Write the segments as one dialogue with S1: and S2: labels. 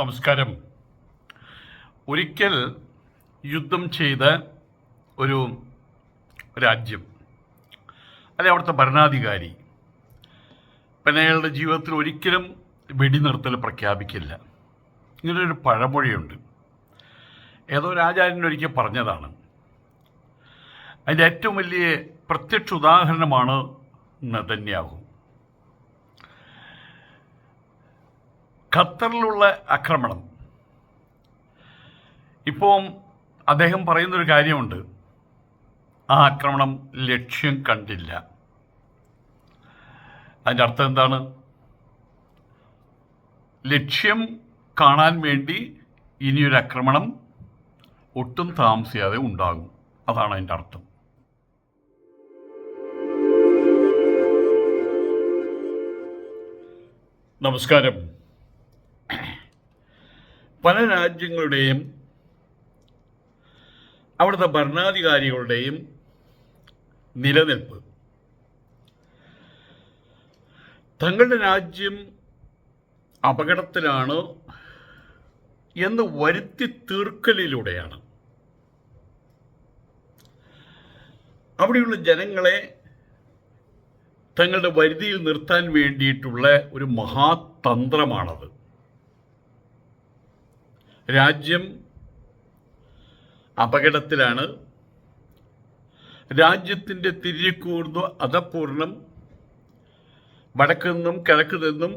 S1: നമസ്കാരം. ഒരിക്കൽ യുദ്ധം ചെയ്ത ഒരു രാജ്യം അല്ലെ അവിടുത്തെ ഭരണാധികാരി പിന്നെ അയാളുടെ ജീവിതത്തിൽ ഒരിക്കലും വെടിനിർത്തൽ പ്രഖ്യാപിക്കില്ല. ഇങ്ങനൊരു പഴമൊഴിയുണ്ട്. ഏതോ ഒരിക്കൽ പറഞ്ഞതാണ്. അതിന്റെ ഏറ്റവും വലിയ പ്രത്യക്ഷ ഉദാഹരണമാണ് നതന്യാഹു. ഖത്തറിലുള്ള ആക്രമണം. ഇപ്പോൾ അദ്ദേഹം പറയുന്നൊരു കാര്യമുണ്ട്. ആ ആക്രമണം ലക്ഷ്യം കണ്ടില്ല. അതിന്റെ അർത്ഥം എന്താണ്? ലക്ഷ്യം കാണാൻ വേണ്ടി ഇനിയൊരു ആക്രമണം ഒട്ടും താമസിയാതെ ഉണ്ടാകും. അതാണ് അതിന്റെ അർത്ഥം. നമസ്കാരം. പല രാജ്യങ്ങളുടെയും അവിടുത്തെ ഭരണാധികാരികളുടെയും നിലനിൽപ്പ്. തങ്ങളുടെ രാജ്യം അപകടത്തിലാണ് എന്ന് വരുത്തി തീർക്കലിലൂടെയാണ്. അവിടെയുള്ള ജനങ്ങളെ തങ്ങളുടെ വരുതിയിൽ നിർത്താൻ വേണ്ടിയിട്ടുള്ള ഒരു മഹാതന്ത്രമാണത്. രാജ്യം അപകടത്തിലാണ്. രാജ്യത്തിന്റെ തിരികൂർന്നു അതപൂർണം വടക്കു നിന്നും കിഴക്ക് നിന്നും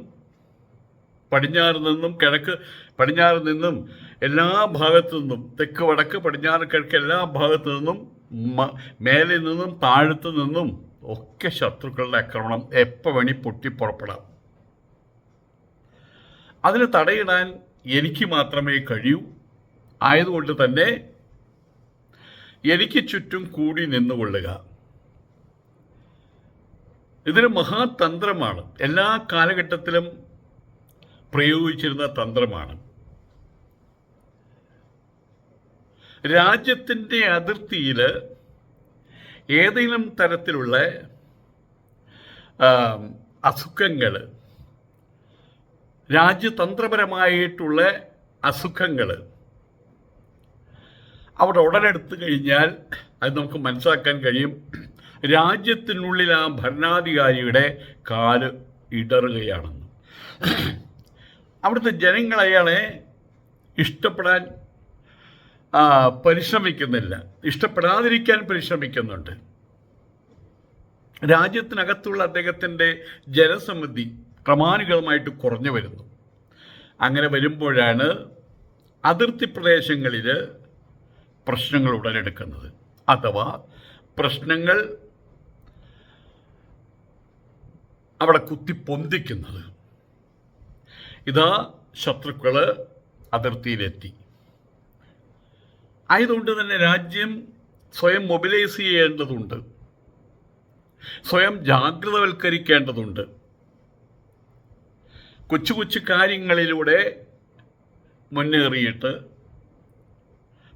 S1: പടിഞ്ഞാറ് നിന്നും കിഴക്ക് പടിഞ്ഞാറ് നിന്നും എല്ലാ ഭാഗത്തു നിന്നും തെക്ക് വടക്ക് പടിഞ്ഞാറ് കിഴക്ക് എല്ലാ ഭാഗത്തു നിന്നും മേലെ നിന്നും താഴത്തു നിന്നും ഒക്കെ ശത്രുക്കളുടെ ആക്രമണം എപ്പോൾ വേണി പൊട്ടി പുറപ്പെടാം. അതിന് തടയിടാൻ എനിക്ക് മാത്രമേ കഴിയൂ. ആയതുകൊണ്ട് തന്നെ എനിക്ക് ചുറ്റും കൂടി നിന്നുകൊള്ളുക. ഇതൊരു മഹാതന്ത്രമാണ്. എല്ലാ കാലഘട്ടത്തിലും പ്രയോഗിച്ചിരുന്ന തന്ത്രമാണ്. രാജ്യത്തിന്റെ അതിർത്തിയിൽ ഏതെങ്കിലും തരത്തിലുള്ള അസുഖങ്ങൾ രാജ്യതന്ത്രപരമായിട്ടുള്ള അസുഖങ്ങൾ അവിടെ ഉടലെടുത്തു കഴിഞ്ഞാൽ അത് നമുക്ക് മനസ്സിലാക്കാൻ കഴിയും. രാജ്യത്തിനുള്ളിൽ ആ ഭരണാധികാരിയുടെ കാൽ ഇടറുകയാണെന്ന്. അവിടുത്തെ ജനങ്ങൾ അയാളെ ഇഷ്ടപ്പെടാൻ പരിശ്രമിക്കുന്നില്ല. ഇഷ്ടപ്പെടാതിരിക്കാൻ പരിശ്രമിക്കുന്നുണ്ട്. രാജ്യത്തിനകത്തുള്ള അദ്ദേഹത്തിന്റെ ജനസമിതി ക്രമാനുഗതമായിട്ട് കുറഞ്ഞു വരുന്നു. അങ്ങനെ വരുമ്പോഴാണ് അതിർത്തി പ്രദേശങ്ങളിൽ പ്രശ്നങ്ങൾ ഉടലെടുക്കുന്നത്. അഥവാ പ്രശ്നങ്ങൾ അവിടെ കുത്തി പൊന്തിക്കുന്നത് ഇതാ ശത്രുക്കൾ അതിർത്തിയിലെത്തി. ആയതുകൊണ്ട് തന്നെ രാജ്യം സ്വയം മൊബിലൈസ് ചെയ്യേണ്ടതുണ്ട്. സ്വയം ജാഗ്രതവൽക്കരിക്കേണ്ടതുണ്ട്. കൊച്ചു കൊച്ചു കാര്യങ്ങളിലൂടെ മുന്നേറിയിട്ട്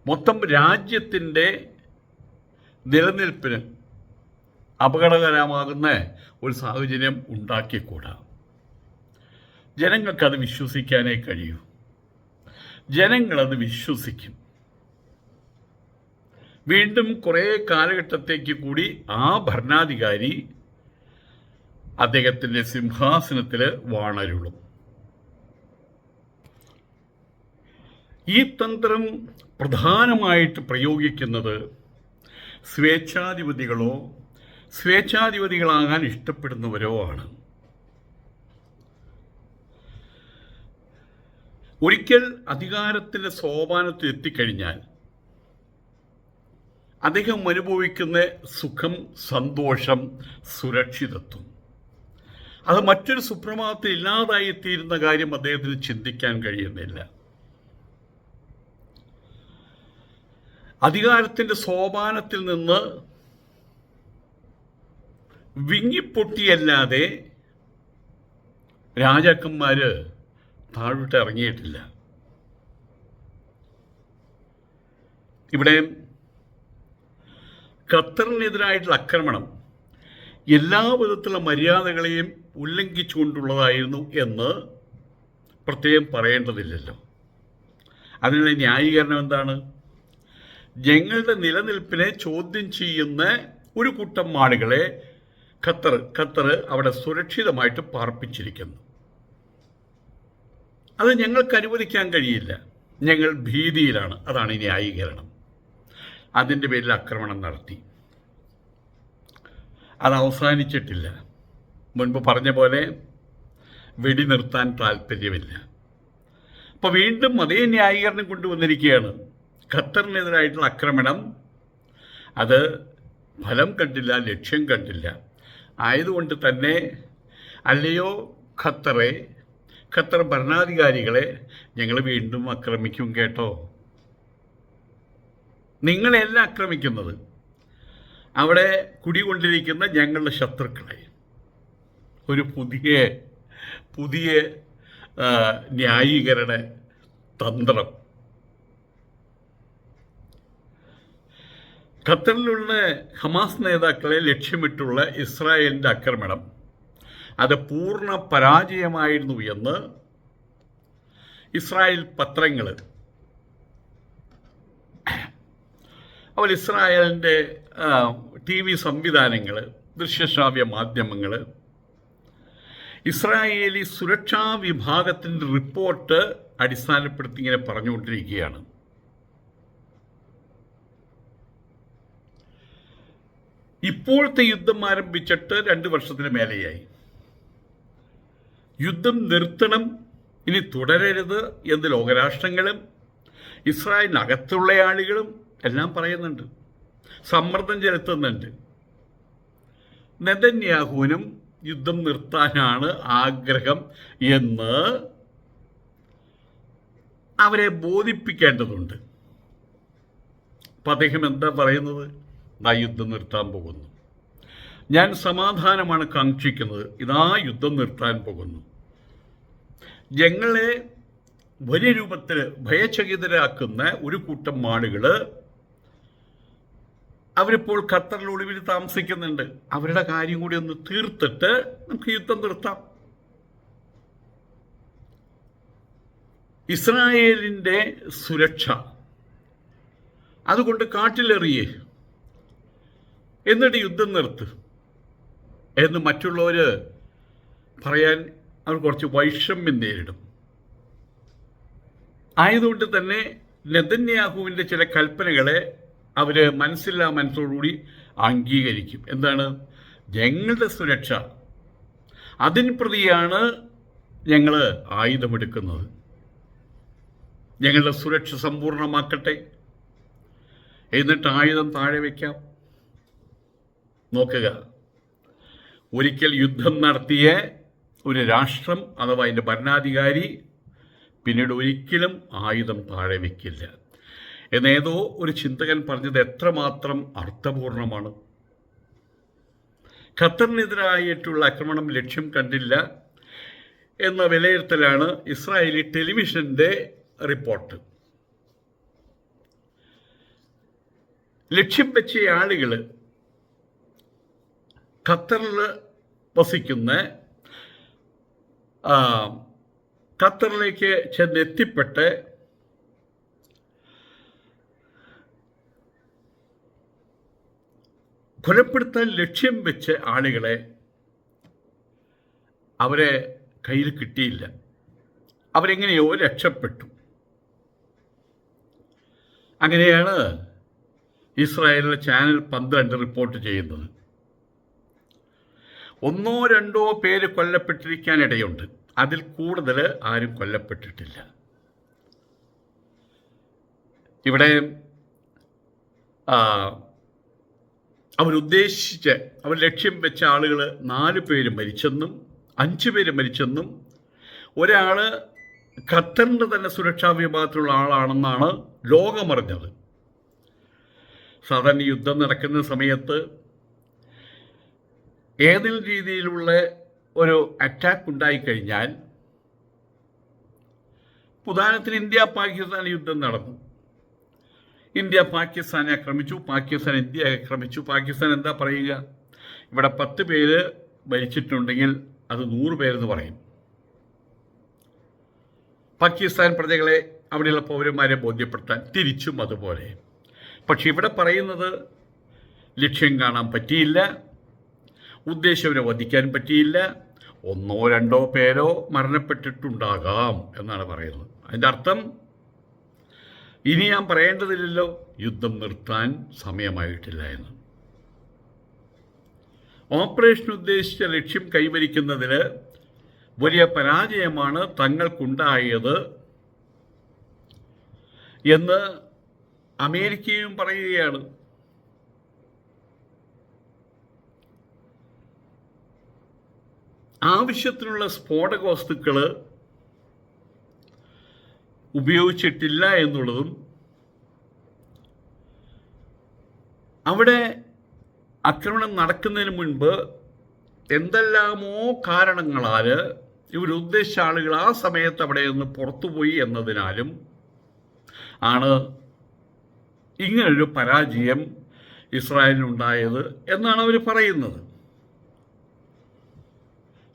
S1: മൊത്തം രാജ്യത്തിന്റെ നിലനിൽപ്പിന് അപകടകരമാകുന്ന ഒരു സാഹചര്യം ഉണ്ടാക്കിക്കൂടാ. ജനങ്ങൾക്കത് വിശ്വസിക്കാനേ കഴിയൂ. ജനങ്ങളത് വിശ്വസിക്കും. വീണ്ടും കുറേ കാലഘട്ടത്തേക്ക് കൂടി ആ ഭരണാധികാരി അദ്ദേഹത്തിന്റെ സിംഹാസനത്തിൽ വാണരുളും. ഈ തന്ത്രം പ്രധാനമായിട്ട് പ്രയോഗിക്കുന്നത് സ്വേച്ഛാധിപതികളോ സ്വേച്ഛാധിപതികളാകാൻ ഇഷ്ടപ്പെടുന്നവരോ ആണ്. ഒരിക്കൽ അധികാരത്തിന്റെ സോപാനത്തിൽ എത്തിക്കഴിഞ്ഞാൽ അദ്ദേഹം അനുഭവിക്കുന്ന സുഖം സന്തോഷം സുരക്ഷിതത്വം. അത് മറ്റൊരു സുപ്രഭാതത്തിൽ ഇല്ലാതായി കാര്യം അദ്ദേഹത്തിന് ചിന്തിക്കാൻ കഴിയുന്നില്ല. അധികാരത്തിന്റെ സോപാനത്തിൽ നിന്ന് വിങ്ങിപ്പൊട്ടിയല്ലാതെ രാജാക്കന്മാർ താഴോട്ട് ഇറങ്ങിയിട്ടില്ല. ഇവിടെ ഖത്തറിനെതിരായിട്ടുള്ള ആക്രമണം എല്ലാ വിധത്തിലുള്ള മര്യാദകളെയും ഉല്ലംഘിച്ചുകൊണ്ടുള്ളതായിരുന്നു എന്ന് പ്രത്യേകം പറയേണ്ടതില്ലല്ലോ. അതിനുള്ള ന്യായീകരണം എന്താണ്? ഞങ്ങളുടെ നിലനിൽപ്പിനെ ചോദ്യം ചെയ്യുന്ന ഒരു കൂട്ടം ആളുകളെ ഖത്തർ ഖത്തർ അവിടെ സുരക്ഷിതമായിട്ട് പാർപ്പിച്ചിരിക്കുന്നു. അത് ഞങ്ങൾക്ക് അനുവദിക്കാൻ കഴിയില്ല. ഞങ്ങൾ ഭീതിയിലാണ്. അതാണ് ന്യായീകരണം. അതിന്റെ പേരിൽ ആക്രമണം നടത്തി. അത് അവസാനിച്ചിട്ടില്ല. മുൻപ് പറഞ്ഞ പോലെ വെടി നിർത്താൻ താല്പര്യമില്ല അപ്പോൾ വീണ്ടും അതേ ന്യായീകരണം കൊണ്ടുവന്നിരിക്കുകയാണ്. ഖത്തറിനെതിരായിട്ടുള്ള ആക്രമണം അത് ഫലം കണ്ടില്ല ലക്ഷ്യം കണ്ടില്ല. ആയതുകൊണ്ട് തന്നെ അല്ലയോ ഖത്തറെ ഖത്തർ ഭരണാധികാരികളെ ഞങ്ങൾ വീണ്ടും ആക്രമിക്കും കേട്ടോ. നിങ്ങളെല്ലാം ആക്രമിക്കുന്നത്. അവിടെ കുടികൊണ്ടിരിക്കുന്ന ഞങ്ങളുടെ ശത്രുക്കളെ. ഒരു പുതിയ പുതിയ ന്യായീകരണ തന്ത്രം. ഖത്തറിലുള്ള ഹമാസ് നേതാക്കളെ ലക്ഷ്യമിട്ടുള്ള ഇസ്രായേലിന്റെ ആക്രമണം. അത് പൂർണ പരാജയമായിരുന്നു എന്ന് ഇസ്രായേൽ പത്രങ്ങൾ അവർ ഇസ്രായേലിന്റെ ടി വി സംവിധാനങ്ങൾ ദൃശ്യശ്രാവ്യ മാധ്യമങ്ങൾ ഇസ്രായേലി സുരക്ഷാ വിഭാഗത്തിന്റെ റിപ്പോർട്ട് അടിസ്ഥാനപ്പെടുത്തി ഇങ്ങനെ പറഞ്ഞുകൊണ്ടിരിക്കുകയാണ്. ഇപ്പോഴത്തെ യുദ്ധം ആരംഭിച്ചിട്ട് രണ്ട് വർഷത്തിന് മേലെയായി. യുദ്ധം നിർത്തണം ഇനി തുടരരുത് എന്ന് ലോകരാഷ്ട്രങ്ങളും ഇസ്രായേലിനകത്തുള്ള ആളുകളും എല്ലാം പറയുന്നുണ്ട്. സമ്മർദ്ദം ചെലുത്തുന്നുണ്ട്. നെതന്യാഹുവിനും യുദ്ധം നിർത്താനാണ് ആഗ്രഹം എന്ന് അവരെ ബോധിപ്പിക്കേണ്ടതുണ്ട്. അപ്പം അദ്ദേഹം എന്താ പറയുന്നത്? ആ യുദ്ധം നിർത്താൻ പോകുന്നു. ഞാൻ സമാധാനമാണ് കാക്ഷിക്കുന്നത്. ഇതാ യുദ്ധം നിർത്താൻ പോകുന്നു. ഞങ്ങളെ വലിയ രൂപത്തിൽ ഭയചകിതരാക്കുന്ന ഒരു കൂട്ടം ആളുകൾ അവരിപ്പോൾ ഖത്തറിൽ ഒളിവിൽ താമസിക്കുന്നുണ്ട്. അവരുടെ കാര്യം കൂടി ഒന്ന് തീർത്തിട്ട് നമുക്ക് യുദ്ധം നിർത്താം. ഇസ്രായേലിന്റെ സുരക്ഷ. അതുകൊണ്ട് കാട്ടിലെറിയേ. എന്നിട്ട് യുദ്ധം നിർത്ത്. എന്ന് മറ്റുള്ളവർ പറയാൻ അവർ കുറച്ച് വൈഷമ്യം നേരിടും. ആയതുകൊണ്ട് തന്നെ നെതന്യാഹുവിന്റെ ചില കൽപ്പനകളെ അവർ മനസ്സില്ലാ മനസ്സോടുകൂടി അംഗീകരിക്കും. എന്താണ്? ഞങ്ങളുടെ സുരക്ഷ. അതിന് പ്രതിയാണ് ഞങ്ങൾ ആയുധമെടുക്കുന്നത്. ഞങ്ങളുടെ സുരക്ഷ സമ്പൂർണമാക്കട്ടെ. എന്നിട്ട് ആയുധം താഴെ വയ്ക്കാം നോക്കുക. ഒരിക്കൽ യുദ്ധം നടത്തിയ ഒരു രാഷ്ട്രം അഥവാ അതിന്റെ ഭരണാധികാരി പിന്നീട് ഒരിക്കലും ആയുധം താഴെ വയ്ക്കില്ല എന്നേതോ ഒരു ചിന്തകൻ പറഞ്ഞത് എത്രമാത്രം അർത്ഥപൂർണമാണ്. ഖത്തറിനെതിരായിട്ടുള്ള ആക്രമണം ലക്ഷ്യം കണ്ടില്ല എന്ന വിലയിരുത്തലാണ് ഇസ്രായേലി ടെലിവിഷന്റെ റിപ്പോർട്ട്. ലക്ഷ്യം വെച്ച ആളുകൾ ഖത്തറിൽ വസിക്കുന്ന ഖത്തറിലേക്ക് ചെന്നെത്തിപ്പെട്ട് കൊലപ്പെടുത്താൻ ലക്ഷ്യം വെച്ച ആളുകളെ അവരെ കയ്യിൽ കിട്ടിയില്ല. അവരെങ്ങനെയോ രക്ഷപ്പെട്ടു. അങ്ങനെയാണ് ഇസ്രായേലിലെ ചാനൽ പന്ത്രണ്ട് റിപ്പോർട്ട് ചെയ്യുന്നത്. ഒന്നോ രണ്ടോ പേര് കൊല്ലപ്പെട്ടിരിക്കാനിടയുണ്ട്. അതിൽ കൂടുതൽ ആരും കൊല്ലപ്പെട്ടിട്ടില്ല. ഇവിടെ അവരുദ്ദേശിച്ച് അവർ ലക്ഷ്യം വെച്ച ആളുകൾ നാല് പേര് മരിച്ചെന്നും അഞ്ച് പേര് മരിച്ചെന്നും ഒരാൾ ഖത്തറിന്റെ തന്നെ സുരക്ഷാ വിഭാഗത്തിലുള്ള ആളാണെന്നാണ് ലോകമറിഞ്ഞത്. സാധാരണ യുദ്ധം നടക്കുന്ന സമയത്ത് ഏതെങ്കിലും രീതിയിലുള്ള ഒരു അറ്റാക്ക് ഉണ്ടായിക്കഴിഞ്ഞാൽ ഉദാഹരണത്തിന് ഇന്ത്യ പാകിസ്ഥാൻ യുദ്ധം നടന്നു. ഇന്ത്യ പാകിസ്ഥാനെ ആക്രമിച്ചു പാകിസ്ഥാൻ ഇന്ത്യയെ ആക്രമിച്ചു. പാകിസ്ഥാൻ എന്താ പറയുക? ഇവിടെ പത്ത് പേര് മരിച്ചിട്ടുണ്ടെങ്കിൽ അത് നൂറ് പേരെന്ന് പറയും. പാകിസ്ഥാൻ പ്രജകളെ അവിടെയുള്ള പൗരന്മാരെ ബോധ്യപ്പെടുത്താൻ തിരിച്ചും അതുപോലെ. പക്ഷെ ഇവിടെ പറയുന്നത് ലക്ഷ്യം കാണാൻ പറ്റിയില്ല. ഉദ്ദേശവരെ വധിക്കാൻ പറ്റിയില്ല. ഒന്നോ രണ്ടോ പേരോ മരണപ്പെട്ടിട്ടുണ്ടാകാം എന്നാണ് പറയുന്നത്. അതിന്റെ അർത്ഥം ഇനി ഞാൻ പറയേണ്ടതില്ലല്ലോ. യുദ്ധം നിർത്താൻ സമയമായിട്ടില്ല എന്ന്. ഓപ്പറേഷൻ ഉദ്ദേശിച്ച ലക്ഷ്യം കൈവരിക്കുന്നതിന് വലിയ പരാജയമാണ് തങ്ങൾക്കുണ്ടായത് എന്ന് അമേരിക്കയും പറയുകയാണ്. ആവശ്യത്തിനുള്ള സ്ഫോടക വസ്തുക്കൾ ഉപയോഗിച്ചിട്ടില്ല എന്നുള്ളതും അവിടെ ആക്രമണം നടക്കുന്നതിന് മുൻപ് എന്തെല്ലാമോ കാരണങ്ങളാൽ ഇവരുദ്ദേശിച്ച ആളുകൾ ആ സമയത്ത് അവിടെ നിന്ന് പുറത്തുപോയി എന്നതിനാലും ആണ് ഇങ്ങനൊരു പരാജയം ഇസ്രായേലിനുണ്ടായത് എന്നാണ് അവർ പറയുന്നത്.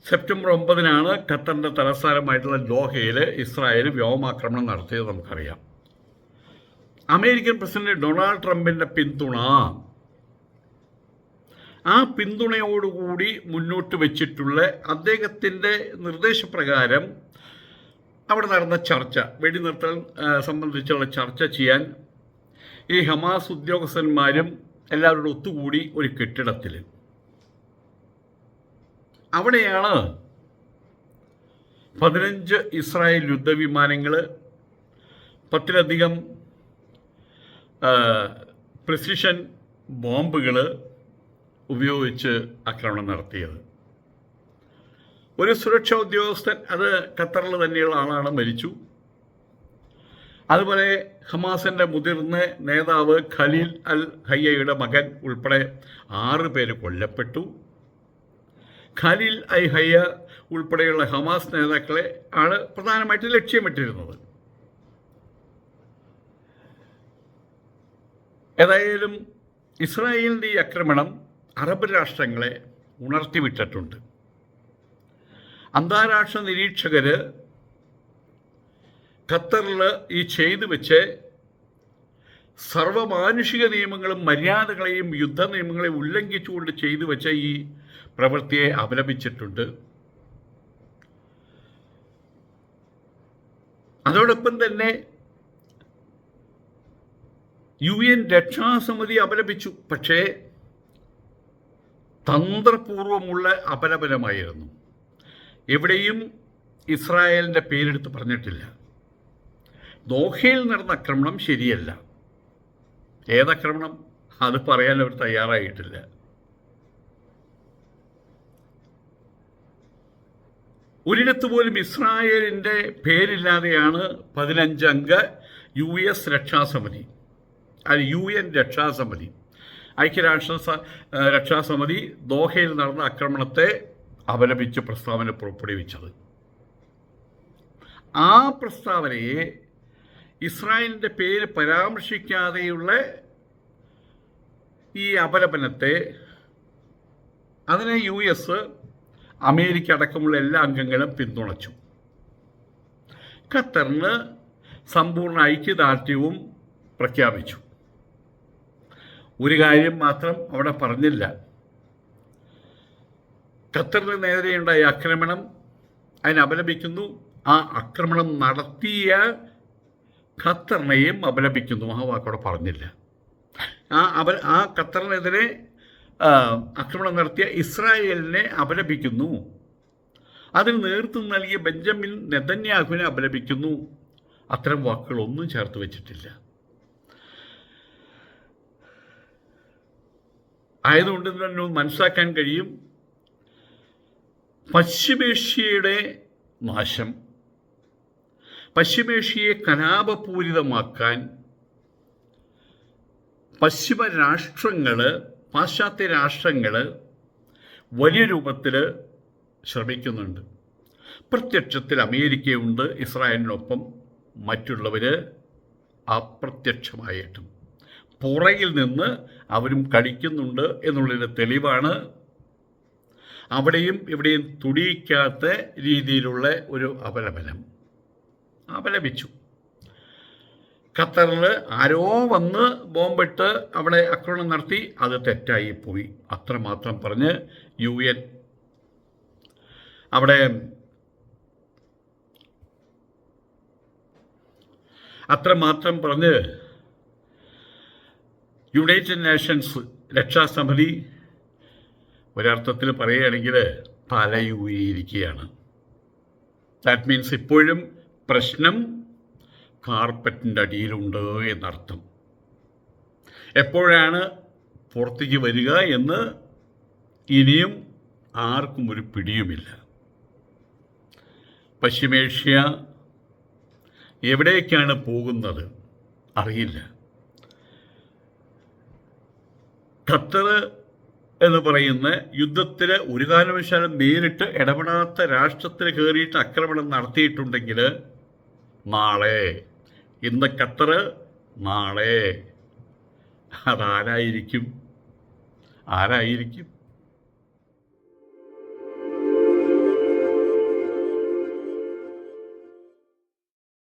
S1: സെപ്റ്റംബർ ഒമ്പതിനാണ് ഖത്തറിന്റെ തലസ്ഥാനമായിട്ടുള്ള ദോഹയിൽ ഇസ്രായേൽ വ്യോമാക്രമണം നടത്തിയത് നമുക്കറിയാം. അമേരിക്കൻ പ്രസിഡന്റ് ഡൊണാൾഡ് ട്രംപിന്റെ പിന്തുണ. ആ പിന്തുണയോടുകൂടി മുന്നോട്ട് വെച്ചിട്ടുള്ള അദ്ദേഹത്തിന്റെ നിർദ്ദേശപ്രകാരം അവിടെ നടന്ന ചർച്ച വെടിനിർത്തൽ സംബന്ധിച്ചുള്ള ചർച്ച ചെയ്യാൻ ഈ ഹമാസ് ഉദ്യോഗസ്ഥന്മാരും എല്ലാവരോടും ഒത്തുകൂടി ഒരു കെട്ടിടത്തിൽ അവിടെയാണ് പതിനഞ്ച് ഇസ്രായേൽ യുദ്ധവിമാനങ്ങൾ പത്തിലധികം പ്രിസിഷൻ ബോംബുകൾ ഉപയോഗിച്ച് ആക്രമണം നടത്തിയത്. ഒരു സുരക്ഷാ ഉദ്യോഗസ്ഥൻ അത് ഖത്തറിൽ തന്നെയുള്ള ആളാണ് മരിച്ചു. അതുപോലെ ഹമാസിന്റെ മുതിർന്ന നേതാവ് ഖലീൽ അൽ ഹയ്യയുടെ മകൻ ഉൾപ്പെടെ ആറ് പേര് കൊല്ലപ്പെട്ടു. ഖലീൽ ഐ ഹയ്യ ഉൾപ്പെടെയുള്ള ഹമാസ് നേതാക്കളെ ആണ് പ്രധാനമായിട്ട് ലക്ഷ്യമിട്ടിരുന്നത്. ഏതായാലും ഇസ്രായേലിന്റെ ഈ ആക്രമണം അറബ് രാഷ്ട്രങ്ങളെ ഉണർത്തിവിട്ടിട്ടുണ്ട്. അന്താരാഷ്ട്ര നിരീക്ഷകർ ഖത്തറിൽ ഈ ചെയ്തു വെച്ച് സർവമാനുഷിക നിയമങ്ങളും മര്യാദകളെയും യുദ്ധ നിയമങ്ങളെയും ഉല്ലംഘിച്ചുകൊണ്ട് ചെയ്തു വെച്ച ഈ പ്രവൃത്തിയെ അപലപിച്ചിട്ടുണ്ട്. അതോടൊപ്പം തന്നെ യു എൻ രക്ഷാസമിതി അപലപിച്ചു. പക്ഷേ തന്ത്രപൂർവമുള്ള അപലപനമായിരുന്നു. എവിടെയും ഇസ്രായേലിന്റെ പേരെടുത്ത് പറഞ്ഞിട്ടില്ല. ദോഹയിൽ നടന്ന ആക്രമണം ശരിയല്ല. ഏതാക്രമണം? അത് പറയാൻ അവർ തയ്യാറായിട്ടില്ല. ഒരിടത്ത് പോലും ഇസ്രായേലിന്റെ പേരില്ലാതെയാണ് പതിനഞ്ചംഗ യു എസ് രക്ഷാസമിതി അത് യു എൻ രക്ഷാസമിതി ഐക്യരാഷ്ട്ര രക്ഷാസമിതി ദോഹയിൽ നടന്ന ആക്രമണത്തെ അപലപിച്ച് പ്രസ്താവന പുറപ്പെടുവിച്ചത്. ആ പ്രസ്താവനയെ ഇസ്രായേലിന്റെ പേര് പരാമർശിക്കാതെയുള്ള ഈ അപലപനത്തെ അതിനെ യു എസ് അമേരിക്ക അടക്കമുള്ള എല്ലാ അംഗങ്ങളും പിന്തുണച്ചു. ഖത്തറിന് സമ്പൂർണ ഐക്യദാർഢ്യവും പ്രഖ്യാപിച്ചു. ഒരു കാര്യം മാത്രം അവിടെ പറഞ്ഞില്ല. ഖത്തറിന് നേരെയുണ്ടായ ആക്രമണം അതിനെ അപലപിക്കുന്നു. ആ ആക്രമണം നടത്തിയ ഖത്തറിനെയും അപലപിക്കുന്നു. ആ വാക്കോടെ പറഞ്ഞില്ല. ആ അപ ആ ഖത്തറിനെതിരെ ആക്രമണം നടത്തിയ ഇസ്രായേലിനെ അപലപിക്കുന്നു. അതിന് നേതൃത്വം നൽകിയ ബെഞ്ചമിൻ നെതന്യാഹുവിനെ അപലപിക്കുന്നു. അത്തരം വാക്കുകളൊന്നും ചേർത്ത് വെച്ചിട്ടില്ല. ആയതുകൊണ്ട് തന്നെ മനസ്സിലാക്കാൻ കഴിയും പശ്ചിമേഷ്യയുടെ നാശം പശ്ചിമേഷ്യയെ കലാപപൂരിതമാക്കാൻ പശ്ചിമ രാഷ്ട്രങ്ങൾ പാശ്ചാത്യ രാഷ്ട്രങ്ങൾ വലിയ രൂപത്തിൽ ശ്രമിക്കുന്നുണ്ട്. പ്രത്യക്ഷത്തിൽ അമേരിക്കയുണ്ട് ഇസ്രായേലിനൊപ്പം മറ്റുള്ളവർ അപ്രത്യക്ഷമായിട്ടും. പുറകിൽ നിന്ന് അവരും കളിക്കുന്നുണ്ട് എന്നുള്ളതിന്റെ തെളിവാണ് അവിടെയും ഇവിടെയും തുടിയിക്കാത്ത രീതിയിലുള്ള ഒരു അപലപനം അപലപിച്ചു ഖത്തറിൽ ആരോ വന്ന് ബോംബിട്ട് അവിടെ ആക്രമണം നടത്തി അത് തെറ്റായി പോയി. അത്രമാത്രം പറഞ്ഞ് യു എൻ അവിടെ അത്രമാത്രം പറഞ്ഞ് യുണൈറ്റഡ് നേഷൻസ് രക്ഷാസമിതി ഒരർത്ഥത്തിൽ പറയുകയാണെങ്കിൽ തലയൂരിയിരിക്കുകയാണ്. ദാറ്റ് മീൻസ് ഇപ്പോഴും പ്രശ്നം കാർപ്പറ്റിന്റെ അടിയിലുണ്ട് എന്നർത്ഥം. എപ്പോഴാണ് പുറത്തേക്ക് വരിക എന്ന് ഇനിയും ആർക്കും ഒരു പിടിയുമില്ല. പശ്ചിമേഷ്യ എവിടേക്കാണ് പോകുന്നത് അറിയില്ല. ഖത്തർ എന്ന് പറയുന്ന യുദ്ധത്തിൽ ഒരു കാരണവശാലും നേരിട്ട് ഇടപെടാത്ത രാഷ്ട്രത്തിൽ കയറിയിട്ട് ആക്രമണം നടത്തിയിട്ടുണ്ടെങ്കിൽ നാളെ ഇന്ന് ഖത്തർ നാളെ. അതാരായിരിക്കും? ആരായിരിക്കും?